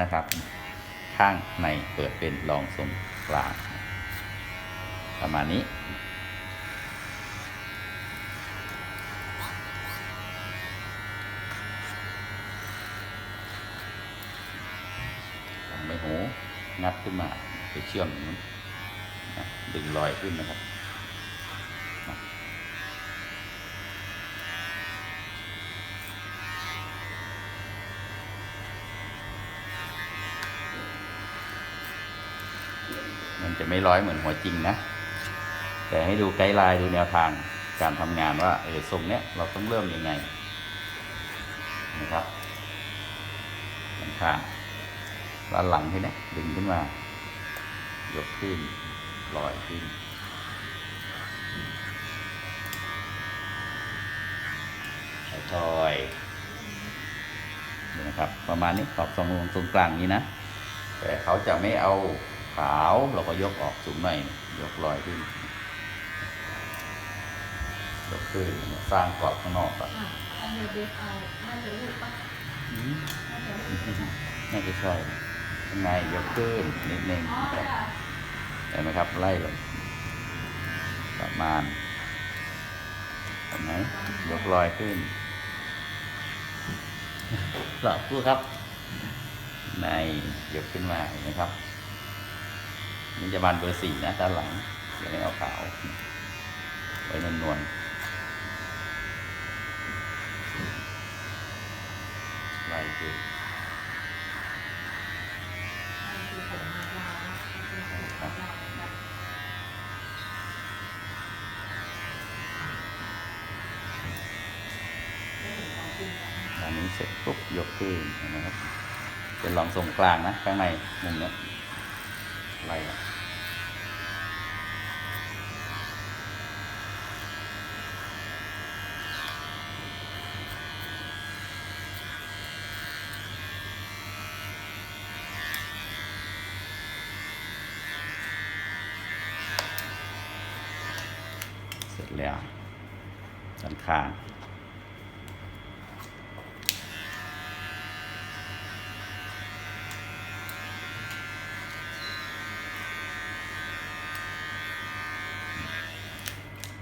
นะครับ ข้างในเปิดเป็นรองทรงกลาง ประมาณนี้ลองใบหูงัดขึ้นมาไปเชื่อมนู้นนะดึงรอยขึ้นนะครับ มันจะไม่ร้อยเหมือนหัวจริงนะ แต่ให้ดูไกด์ไลน์ดูแนวทางการทำงานว่าเออทรงเนี้ยเราต้องเริ่มยังไงนะครับข้างๆด้านหลังที่เนี่ยดึงขึ้นมา ยกขึ้นลอยขึ้น ถอยนี่นะครับ ประมาณนี้ขอบทรงตรงกลางนี้นะ แต่เขาจะไม่เอา ขาวเราก็ยกออกสูงหน่อยยกลอยขึ้นยกขึ้นสร้างกรอบข้างนอกก่อนอะอันเดียวเด็กเอาน่าจะลูกปะน่าจะลูกน่าจะใช่ข้างในยกขึ้นนิดนึงอ๋อครับจ้ะเห็นไหมครับไล่ลงประมาณเห็นไหมยกลอยขึ้นหลับพูดครับ ในยกขึ้นมาเห็นไหมครับ นี่จะบานเบอร์สี่นะด้านหลังอย่าไม่เอาขาว ไว้นวลๆไล่ขึ้นคือผมมายาวนะคือผมยาวนะอันนี้เสร็จปุ๊บยกขึ้นนไหมครับ เป็นรองทรงกลางนะข้างในมุมเนี้ยไล่ละเสร็จ แล้วด้านข้าง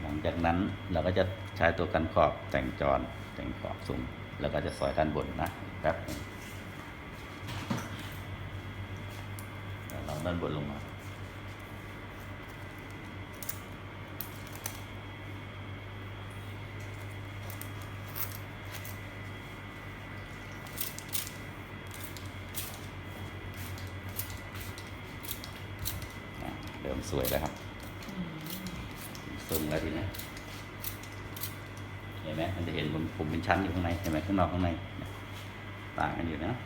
หลังจากนั้นเราก็จะใช้ตัวกันขอบแต่งจรแต่งขอบสูงแล้วก็จะซอยด้านบนนะแป๊บนึงเราด้านบนลงมา อะเริ่ม สวยแล้วครับซึมแล้วทีนี้เห็นไหมมันจะเห็นผมผมเป็นชั้นอยู่ข้างในเห็นไหมข้างนอกข้างในต่างกันอยู่นะ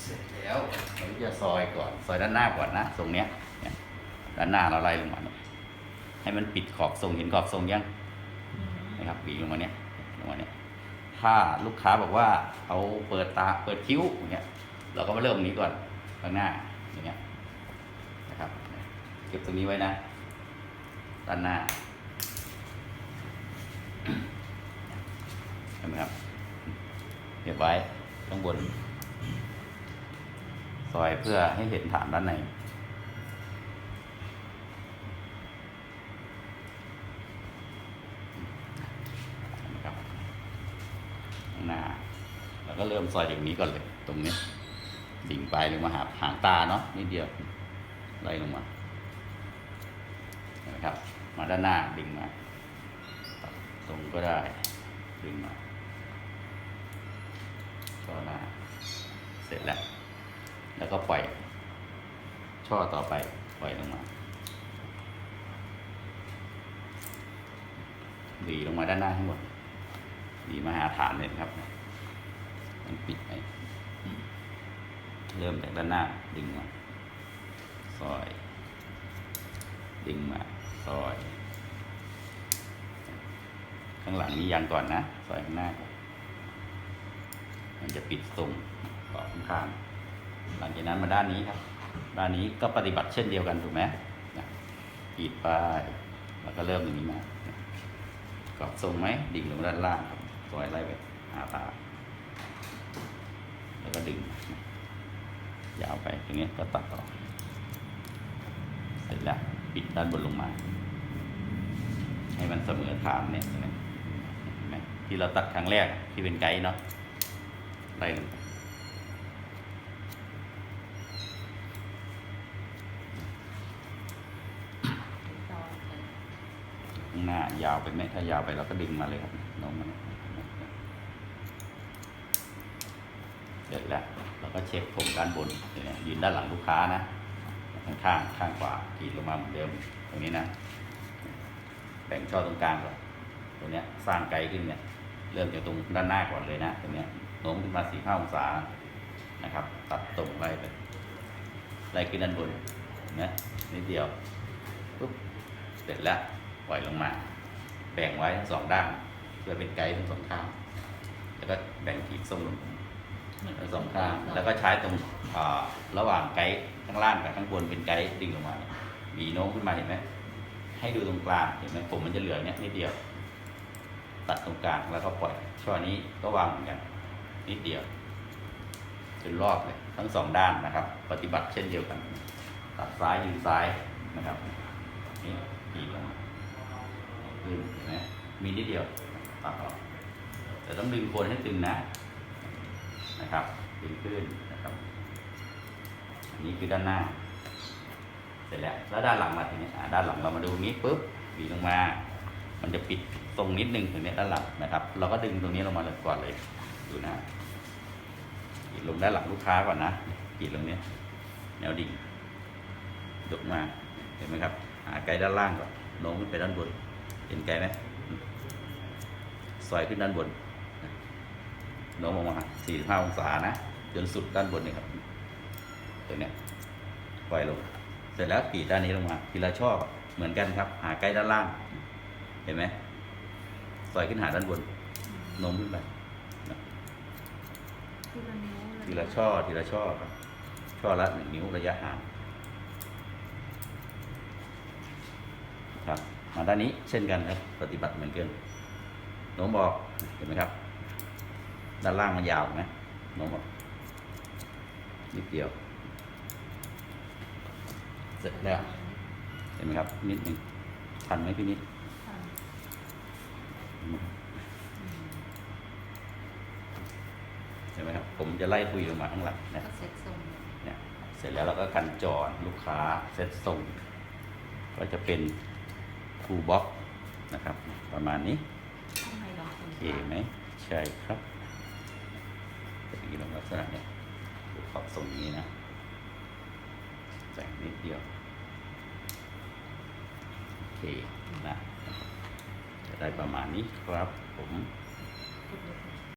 เสร็จแล้วเราจะซอยก่อนซอยด้านหน้าก่อนนะทรงเนี้ยด้านหน้าเราไล่ลงมาเนี่ยให้มันปิดขอบทรงเห็นขอบทรงยังนะครับบีลงมาเนี่ยลงมาเนี่ยถ้าลูกค้าบอกว่าเอาเปิดตาเปิดคิ้วอย่างเงี้ยเราก็มาเริ่มตรงนี้ก่อน ข้างหน้าอย่างเงี้ยนะครับ เก็บตรงนี้ไว้นะด้านหน้าเห็นไหมครับเก็บไว้ข้างบน ซอยเพื่อให้เห็นฐานด้านในนไหมครับข้างหน้าแล้วก็เริ่มซอยจากนี้ก่อนเลย ตรงนี้ ดิ่งไปลงมาหาหางตาเนาะนิดเดียวไล่ลงมานไหมครับ มาด้านหน้าดึงมาตรงก็ได้ดึงมาช่อหน้า เสร็จแล้ว แล้วก็ปล่อย ช่อต่อไปปล่อยลงมาดีลงมาด้านหน้าทั้งหมดดีมาหาฐานเลยครับ มันปิดไป เริ่มจากด้านหน้าดึงมาซอย ดึงมาซอย ข้างหลังนี้ยันก่อนนะ ซอยข้างหน้าก่อนมันจะปิดตรงต่อข้างๆหลังจากนั้นมาด้านนี้ครับ ด้านนี้ก็ปฏิบัติเช่นเดียวกันถูกไหมปิดไปแล้วก็เริ่มตรงนี้มากรอบทรงไหมดิ่งลงด้านล่างครับซอยไล่ไปหาตาแล้วก็ดึง ยาวไปตรงนี้ก็ตัดออกเสร็จแล้วปิดด้านบนลงมา ให้มันเสมอฐานเนี่ยเห็นไหมที่เราตัดครั้งแรกที่เป็นไกด์เนาะไล่ลงไปต่อไปข้างหน้ายาวไปไหมถ้ายาวไปเราก็ดึงมาเลยครับน้องมัน เสร็จแล้วเราก็เช็คผมด้านบนเนี่ยยืนด้านหลังลูกค้านะข้างข้างข้างขวาขีดลงมาเหมือนเดิมตรงนี้นะแบ่งช่อตรงกลางก่อนตัวเนี้ยสร้างไกลขึ้นเนี่ยเริ่มจากตรงด้านหน้าก่อนเลยนะตรงเนี้ยโน้มขึ้นมาสี่ห้าองศานะครับ ตัดตรงไล่ไปไล่ขึ้นด้านบนเห็นะนิดเดียวปุ๊บเสร็จแล้วปล่อยลงมา แบ่งไว้ทั้งสองด้านเพื่อเป็นไกด์ทั้งสองข้างแล้วก็แบ่งขีดส้มลง ทั้งสองข้างแล้วก็ใช้ตรงระหว่างไกด์ข้างล่างกับข้างบนเป็นไกด์ดึงลงมาหวีโน้มขึ้นมาเห็นไหมให้ดูตรงกลางเห็นไหมผมมันจะเหลือเนี้ยนิดเดียว ตัดตรงกลางแล้วก็ปล่อยช่อนี้ก็วางเหมือนกันนิดเดียวจนรอบเลยทั้งสองด้านนะครับ ปฏิบัติเช่นเดียวกัน ตัดซ้ายยืนซ้ายนะครับนี่ขีดลงมาดึงเห็นไหมมีนิดเดียวตัดออกแต่ต้องดึงโคนให้ตึงนะ นะครับดึงขึ้นนะครับอันนี้คือด้านหน้า เสร็จแล้วแล้วด้านหลังมาทีนี้ด้านหลังเรามาดูนี้ปุ๊บบีลงมา มันจะปิดตรงนิดนึงตรงนี้ด้านหลังนะครับ เราก็ดึงตรงนี้ลงมาเลยก่อนเลยดูนะกรีดลงด้านหลังลูกค้าก่อนนะกรีดลงเนี้ยแนวดิ่งยกมาเห็นไหมครับ หาไกด์ด้านล่างก่อนโน้มขึ้นไปด้านบน เห็นไกด์ไหมซอยขึ้นด้านบน โน้มลงมาสี่ห้าองศานะ จนสุดด้านบนนี่ครับ ตัวเนี้ยปล่อยลง เสร็จแล้วกรีดด้านนี้ลงมา ทีละช่อเหมือนกันครับ หาไกด์ด้านล่าง เห็นไหมซอยขึ้นหาด้านบนโน้มขึ้นไปนะทีละนิ้วเยทีละช่อ ทีละช่อครับ ช่อละหนึ่งนิ้วระยะห่างครับ มาด้านนี้เช่นกันครับ ปฏิบัติเหมือนกันโน้มบอก เห็นไหมครับ ด้านล่างมันยาวไหมโน้มบอกนิดเดียว เสร็จแล้ว เห็นไหมครับ นิดหนึ่งทันไหมพี่นิดค่ะอืมเห็นไหมครับ ผมจะไล่คุยลงมาข้างหลังนะก็เซ็ตทรงเลยเนี่ย เสร็จแล้วเราก็กันจรลูกค้าเซตส่ง ก็จะเป็นฟูบ็อกนะครับ ประมาณนี้ข้างในลองทโอเคไหม ใช่ครับจะมี ลักษณะเนี้ยดูขอบทรงนี้นะแสงนิดเดียว โอเคนะ จะได้ประมาณนี้ครับผม